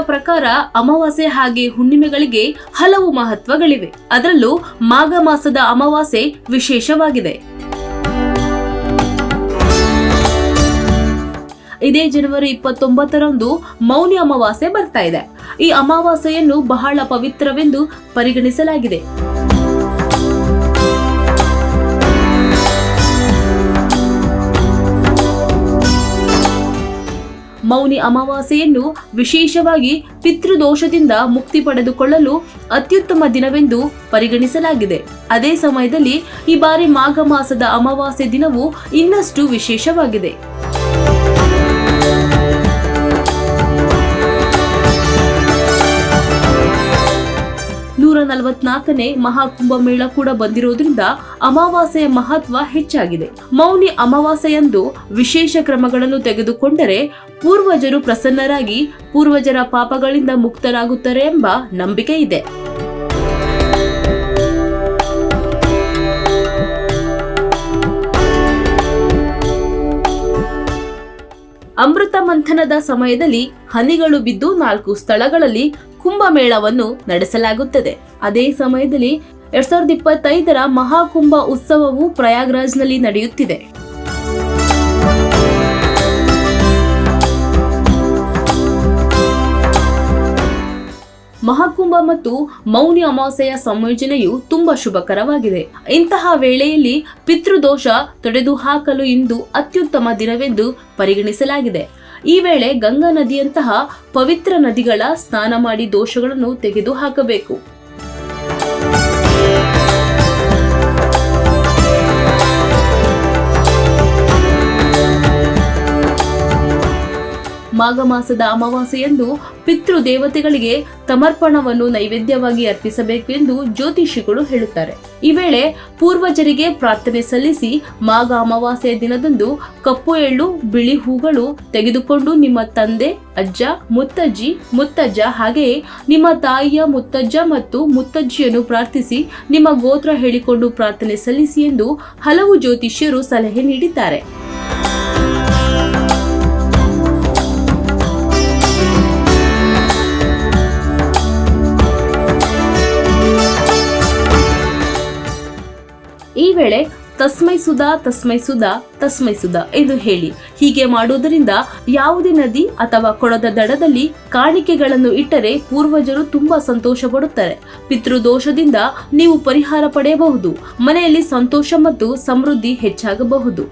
ಪ್ರಕಾರ ಅಮಾವಾಸ್ಯೆ ಹಾಗೆ ಹುಣ್ಣಿಮೆಗಳಿಗೆ ಹಲವು ಮಹತ್ವಗಳಿವೆ. ಅದರಲ್ಲೂ ಮಾಘ ಮಾಸದ ಅಮಾವಾಸ್ಯೆ ವಿಶೇಷವಾಗಿದೆ. ಇದೇ ಜನವರಿ ಇಪ್ಪತ್ತೊಂಬತ್ತರಂದು ಮೌನಿ ಅಮಾವಾಸ್ಯೆ ಬರ್ತಾ ಇದೆ. ಈ ಅಮಾವಾಸ್ಯೆಯನ್ನು ಬಹಳ ಪವಿತ್ರವೆಂದು ಪರಿಗಣಿಸಲಾಗಿದೆ. ಮೌನಿ ಅಮಾವಾಸ್ಯೆಯನ್ನು ವಿಶೇಷವಾಗಿ ಪಿತೃದೋಷದಿಂದ ಮುಕ್ತಿ ಪಡೆದುಕೊಳ್ಳಲು ಅತ್ಯುತ್ತಮ ದಿನವೆಂದು ಪರಿಗಣಿಸಲಾಗಿದೆ. ಅದೇ ಸಮಯದಲ್ಲಿ ಈ ಬಾರಿ ಮಾಘ ಮಾಸದ ಅಮಾವಾಸ್ಯೆ ದಿನವು ಇನ್ನಷ್ಟು ವಿಶೇಷವಾಗಿದೆ. ನಲವತ್ನಾಲ್ಕನೇ ಮಹಾಕುಂಭಮೇಳ ಕೂಡ ಬಂದಿರೋದ್ರಿಂದ ಅಮಾವಾಸ್ಯೆಯ ಮಹತ್ವ ಹೆಚ್ಚಾಗಿದೆ. ಮೌನಿ ಅಮಾವಾಸ್ಯೆಯಂದು ವಿಶೇಷ ಕ್ರಮಗಳನ್ನು ತೆಗೆದುಕೊಂಡರೆ ಪೂರ್ವಜರು ಪ್ರಸನ್ನರಾಗಿ ಪೂರ್ವಜರ ಪಾಪಗಳಿಂದ ಮುಕ್ತರಾಗುತ್ತಾರೆ ಎಂಬ ನಂಬಿಕೆ ಇದೆ. ಅಮೃತ ಮಂಥನದ ಸಮಯದಲ್ಲಿ ಹನಿಗಳು ಬಿದ್ದು ನಾಲ್ಕು ಸ್ಥಳಗಳಲ್ಲಿ ಕುಂಭಮೇಳವನ್ನು ನಡೆಸಲಾಗುತ್ತದೆ. ಅದೇ ಸಮಯದಲ್ಲಿ ಎರಡ್ ಸಾವಿರದ ಇಪ್ಪತ್ತೈದರ ಮಹಾಕುಂಭ ಉತ್ಸವವು ಪ್ರಯಾಗ್ರಾಜ್ನಲ್ಲಿ ನಡೆಯುತ್ತಿದೆ. ಮಹಾಕುಂಭ ಮತ್ತು ಮೌನಿ ಅಮಾವಾಸ್ಯೆಯ ಸಂಯೋಜನೆಯು ತುಂಬಾ ಶುಭಕರವಾಗಿದೆ. ಇಂತಹ ವೇಳೆಯಲ್ಲಿ ಪಿತೃದೋಷ ತೊಡೆದು ಹಾಕಲು ಇಂದು ಅತ್ಯುತ್ತಮ ದಿನವೆಂದು ಪರಿಗಣಿಸಲಾಗಿದೆ. ಈ ವೇಳೆ ಗಂಗಾ ನದಿಯಂತಹ ಪವಿತ್ರ ನದಿಗಳ ಸ್ನಾನ ಮಾಡಿ ದೋಷಗಳನ್ನು ತೆಗೆದು ಹಾಕಬೇಕು. ಮಾಘ ಮಾಸದ ಅಮಾವಾಸ್ಯೆಯಂದು ಪಿತೃ ದೇವತೆಗಳಿಗೆ ಸಮರ್ಪಣವನ್ನು ನೈವೇದ್ಯವಾಗಿ ಅರ್ಪಿಸಬೇಕು ಎಂದು ಜ್ಯೋತಿಷಿಗಳು ಹೇಳುತ್ತಾರೆ. ಈ ವೇಳೆ ಪೂರ್ವಜರಿಗೆ ಪ್ರಾರ್ಥನೆ ಸಲ್ಲಿಸಿ ಮಾಘ ಅಮಾವಾಸ್ಯೆಯ ದಿನದಂದು ಕಪ್ಪು ಎಳ್ಳು, ಬಿಳಿ ಹೂಗಳು ತೆಗೆದುಕೊಂಡು ನಿಮ್ಮ ತಂದೆ, ಅಜ್ಜ, ಮುತ್ತಜ್ಜಿ, ಮುತ್ತಜ್ಜ ಹಾಗೆಯೇ ನಿಮ್ಮ ತಾಯಿಯ ಮುತ್ತಜ್ಜ ಮತ್ತು ಮುತ್ತಜ್ಜಿಯನ್ನು ಪ್ರಾರ್ಥಿಸಿ ನಿಮ್ಮ ಗೋತ್ರ ಹೇಳಿಕೊಂಡು ಪ್ರಾರ್ಥನೆ ಸಲ್ಲಿಸಿ ಎಂದು ಹಲವು ಜ್ಯೋತಿಷ್ಯರು ಸಲಹೆ ನೀಡಿದ್ದಾರೆ. ವೇಳೆ ತಸ್ಮೈ ಸುಧಾ ತಸ್ಮೈ ಸುಧಾ ತಸ್ಮೈ ಸುಧಾ ಎಂದು ಹೇಳಿ. ಹೀಗೆ ಮಾಡುವುದರಿಂದ ಯಾವುದೇ ನದಿ ಅಥವಾ ಕೊಳದ ದಡದಲ್ಲಿ ಕಾಣಿಕೆಗಳನ್ನು ಇಟ್ಟರೆ ಪೂರ್ವಜರು ತುಂಬಾ ಸಂತೋಷ ಪಡುತ್ತಾರೆ ಪಿತೃದೋಷದಿಂದ ನೀವು ಪರಿಹಾರ ಪಡೆಯಬಹುದು. ಮನೆಯಲ್ಲಿ ಸಂತೋಷ ಮತ್ತು ಸಮೃದ್ಧಿ ಹೆಚ್ಚಾಗಬಹುದು.